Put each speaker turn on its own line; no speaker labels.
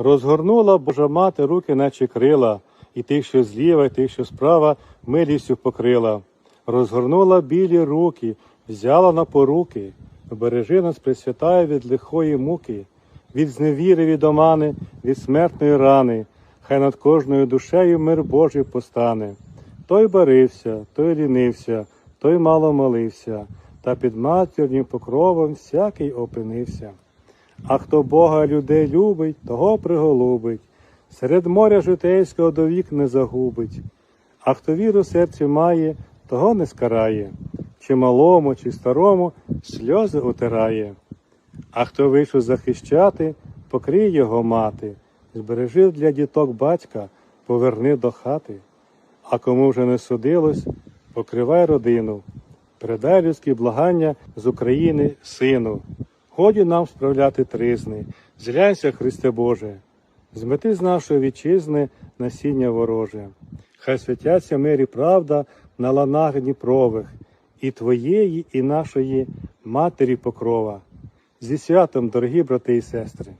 Розгорнула Божа мати руки, наче крила, і тих, що зліва, і тих, що справа, милістю покрила. Розгорнула білі руки, взяла на поруки, бережи нас, пресвятає від лихої муки, від зневіри, від омани, від смертної рани, хай над кожною душею мир Божий постане. Той барився, той лінився, той мало молився, та під матірнім покровом всякий опинився. А хто Бога людей любить, того приголубить, серед моря житейського до вік не загубить, а хто віру серці має, того не скарає, чи малому, чи старому сльози утирає. А хто вийшов захищати, покрий його мати, збережи для діток батька, поверни до хати. А кому вже не судилось, покривай родину, передай людські благання з України сину. Годі нам справляти тризни, зглянься, Христе Боже, змети з нашої вітчизни насіння вороже. Хай святяться мир і правда на ланах Дніпрових, і Твоєї, і нашої Матері Покрова. Зі святом, дорогі брати і сестри!